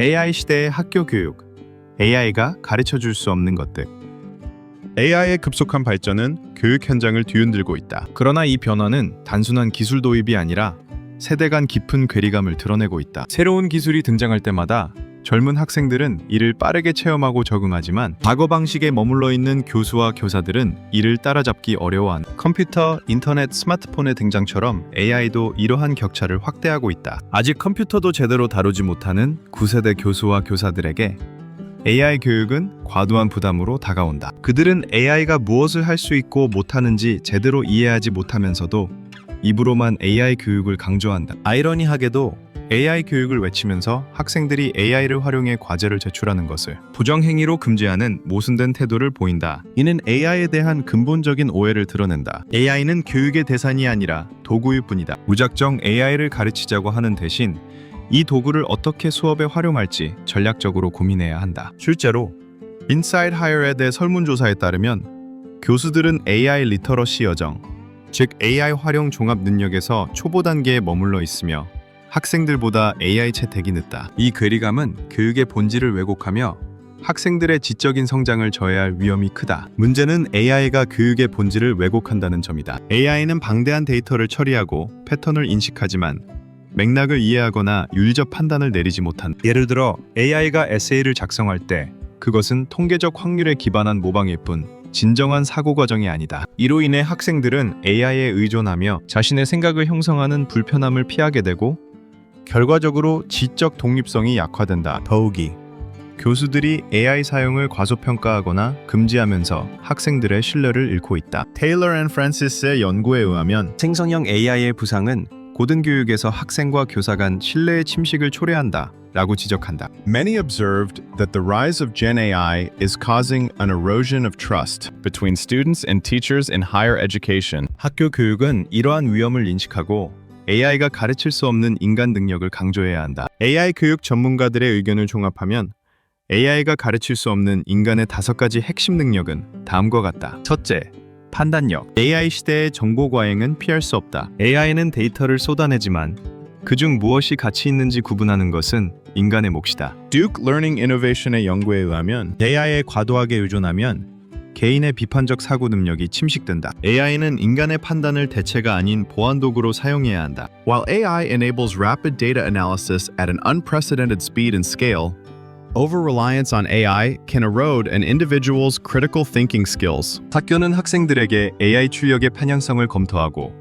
AI 시대의 학교 교육. AI가 가르쳐 줄 수 없는 것들. AI의 급속한 발전은 교육 현장을 뒤흔들고 있다. 그러나 이 변화는 단순한 기술 도입이 아니라 세대 간 깊은 괴리감을 드러내고 있다. 새로운 기술이 등장할 때마다 젊은 학생들은 이를 빠르게 체험하고 적응하지만 과거 방식에 머물러 있는 교수와 교사들은 이를 따라잡기 어려워한 컴퓨터, 인터넷, 스마트폰의 등장처럼 AI도 이러한 격차를 확대하고 있다. 아직 컴퓨터도 제대로 다루지 못하는 9세대 교수와 교사들에게 AI 교육은 과도한 부담으로 다가온다. 그들은 AI가 무엇을 할 수 있고 못하는지 제대로 이해하지 못하면서도 입으로만 AI 교육을 강조한다. 아이러니하게도 AI 교육을 외치면서 학생들이 AI를 활용해 과제를 제출하는 것을 부정행위로 금지하는 모순된 태도를 보인다. 이는 AI에 대한 근본적인 오해를 드러낸다. AI는 교육의 대상이 아니라 도구일 뿐이다. 무작정 AI를 가르치자고 하는 대신 이 도구를 어떻게 수업에 활용할지 전략적으로 고민해야 한다. 실제로 인사이드 하이어에드의 설문조사에 따르면 교수들은 AI 리터러시 여정, 즉 AI 활용 종합 능력에서 초보 단계에 머물러 있으며 학생들보다 AI 채택이 늦다. 이 괴리감은 교육의 본질을 왜곡하며 학생들의 지적인 성장을 저해할 위험이 크다. 문제는 AI가 교육의 본질을 왜곡한다는 점이다. AI는 방대한 데이터를 처리하고 패턴을 인식하지만 맥락을 이해하거나 윤리적 판단을 내리지 못한다. 예를 들어 AI가 에세이를 작성할 때 그것은 통계적 확률에 기반한 모방일 뿐 진정한 사고 과정이 아니다. 이로 인해 학생들은 AI에 의존하며 자신의 생각을 형성하는 불편함을 피하게 되고 결과적으로 지적 독립성이 약화된다. 더욱이 교수들이 AI 사용을 과소평가하거나 금지하면서 학생들의 신뢰를 잃고 있다. 테일러 앤 프란시스의 연구에 의하면 생성형 AI의 부상은 고등교육에서 학생과 교사 간 신뢰의 침식을 초래한다. 라고 지적한다. Many observed that the rise of Gen AI is causing an erosion of trust between students and teachers in higher education. 학교 교육은 이러한 위험을 인식하고 AI가 가르칠 수 없는 인간 능력을 강조해야 한다. AI 교육 전문가들의 의견을 종합하면 AI가 가르칠 수 없는 인간의 다섯 가지 핵심 능력은 다음과 같다. 첫째, 판단력. AI 시대의 정보 과잉은 피할 수 없다. AI는 데이터를 쏟아내지만 그중 무엇이 가치 있는지 구분하는 것은 인간의 몫이다. Duke Learning Innovation의 연구에 의하면 AI에 과도하게 의존하면 개인의 비판적 사고 능력이 침식된다. AI는 인간의 판단을 대체가 아닌 보안 도구로 사용해야 한다. While AI enables rapid data analysis at an unprecedented speed and scale, over-reliance on AI can erode an individual's critical thinking skills. 학교는 학생들에게 AI 출력의 편향성을 검토하고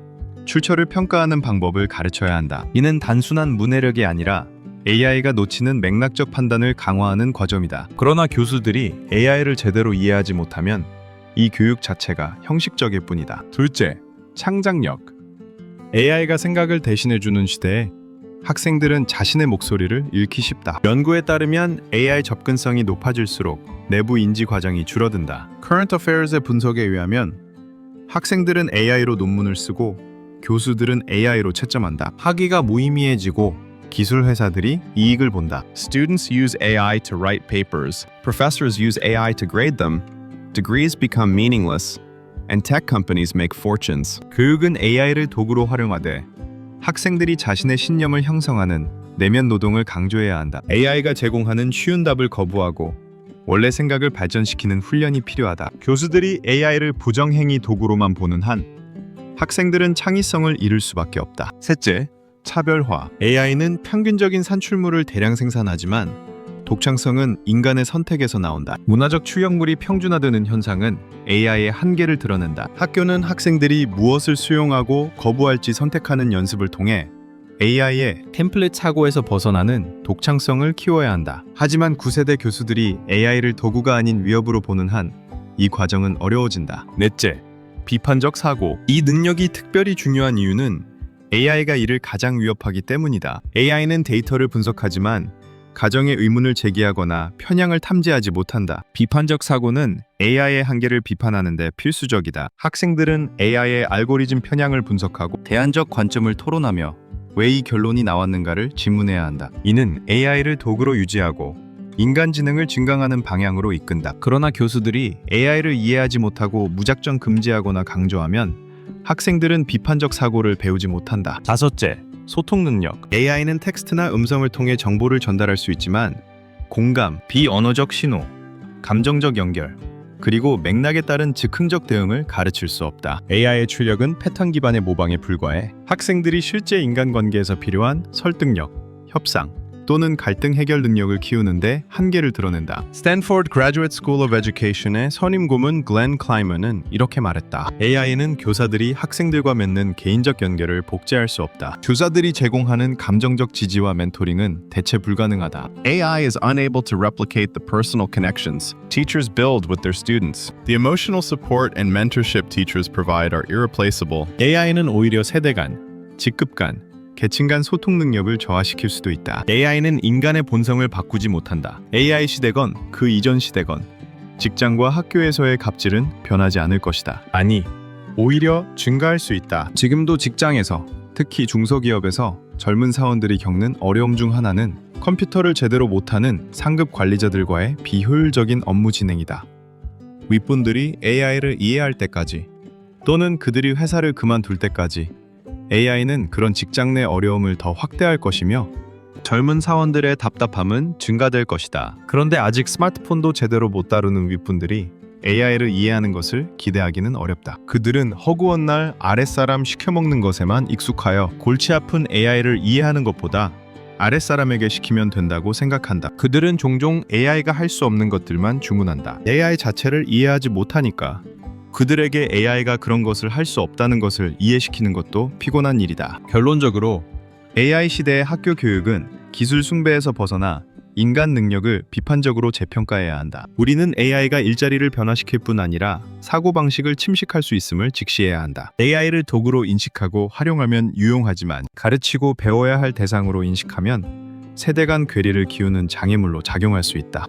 출처를 평가하는 방법을 가르쳐야 한다. 이는 단순한 문해력이 아니라 AI가 놓치는 맥락적 판단을 강화하는 과정이다. 그러나 교수들이 AI를 제대로 이해하지 못하면 이 교육 자체가 형식적일 뿐이다. 둘째, 창작력. AI가 생각을 대신해주는 시대에 학생들은 자신의 목소리를 잃기 쉽다. 연구에 따르면 AI 접근성이 높아질수록 내부 인지 과정이 줄어든다. Current Affairs의 분석에 의하면 학생들은 AI로 논문을 쓰고 교수들은 AI로 채점한다. 학위가 무의미해지고 기술 회사들이 이익을 본다. Students use AI to write papers, professors use AI to grade them, degrees become meaningless, and tech companies make fortunes. 교육은 AI를 도구로 활용하되 학생들이 자신의 신념을 형성하는 내면 노동을 강조해야 한다. AI가 제공하는 쉬운 답을 거부하고 원래 생각을 발전시키는 훈련이 필요하다. 교수들이 AI를 부정행위 도구로만 보는 한 학생들은 창의성을 잃을 수밖에 없다. 셋째, 차별화. AI는 평균적인 산출물을 대량 생산하지만 독창성은 인간의 선택에서 나온다. 문화적 출력물이 평준화되는 현상은 AI의 한계를 드러낸다. 학교는 학생들이 무엇을 수용하고 거부할지 선택하는 연습을 통해 AI의 템플릿 사고에서 벗어나는 독창성을 키워야 한다. 하지만 9세대 교수들이 AI를 도구가 아닌 위협으로 보는 한 이 과정은 어려워진다. 넷째, 비판적 사고. 이 능력이 특별히 중요한 이유는 AI가 이를 가장 위협하기 때문이다. AI는 데이터를 분석하지만 가정의 의문을 제기하거나 편향을 탐지하지 못한다. 비판적 사고는 AI의 한계를 비판하는데 필수적이다. 학생들은 AI의 알고리즘 편향을 분석하고 대안적 관점을 토론하며 왜 이 결론이 나왔는가를 질문해야 한다. 이는 AI를 도구로 유지하고 인간 지능을 증강하는 방향으로 이끈다. 그러나 교수들이 AI를 이해하지 못하고 무작정 금지하거나 강조하면 학생들은 비판적 사고를 배우지 못한다. 다섯째, 소통 능력. AI는 텍스트나 음성을 통해 정보를 전달할 수 있지만 공감, 비언어적 신호, 감정적 연결, 그리고 맥락에 따른 즉흥적 대응을 가르칠 수 없다. AI의 출력은 패턴 기반의 모방에 불과해 학생들이 실제 인간관계에서 필요한 설득력, 협상 또는 갈등 해결 능력을 키우는데 한계를 드러낸다. 스탠포드 Graduate School of Education의 선임 고문 글렌 클라이먼은 이렇게 말했다. AI는 교사들이 학생들과 맺는 개인적 연결을 복제할 수 없다. 교사들이 제공하는 감정적 지지와 멘토링은 대체 불가능하다. AI is unable to replicate the personal connections teachers build with their students. The emotional support and mentorship teachers provide are irreplaceable. AI는 오히려 세대 간, 직급 간, 계층 간 소통 능력을 저하시킬 수도 있다. AI는 인간의 본성을 바꾸지 못한다. AI 시대건 그 이전 시대건 직장과 학교에서의 갑질은 변하지 않을 것이다. 아니, 오히려 증가할 수 있다. 지금도 직장에서, 특히 중소기업에서 젊은 사원들이 겪는 어려움 중 하나는 컴퓨터를 제대로 못하는 상급 관리자들과의 비효율적인 업무 진행이다. 윗분들이 AI를 이해할 때까지 또는 그들이 회사를 그만둘 때까지 AI는 그런 직장 내 어려움을 더 확대할 것이며 젊은 사원들의 답답함은 증가될 것이다. 그런데 아직 스마트폰도 제대로 못 다루는 윗분들이 AI를 이해하는 것을 기대하기는 어렵다. 그들은 허구한 날 아랫사람 시켜먹는 것에만 익숙하여 골치 아픈 AI를 이해하는 것보다 아랫사람에게 시키면 된다고 생각한다. 그들은 종종 AI가 할 수 없는 것들만 주문한다. AI 자체를 이해하지 못하니까 그들에게 AI가 그런 것을 할 수 없다는 것을 이해시키는 것도 피곤한 일이다. 결론적으로 AI 시대의 학교 교육은 기술 숭배에서 벗어나 인간 능력을 비판적으로 재평가해야 한다. 우리는 AI가 일자리를 변화시킬 뿐 아니라 사고 방식을 침식할 수 있음을 직시해야 한다. AI를 도구로 인식하고 활용하면 유용하지만 가르치고 배워야 할 대상으로 인식하면 세대 간 괴리를 키우는 장애물로 작용할 수 있다.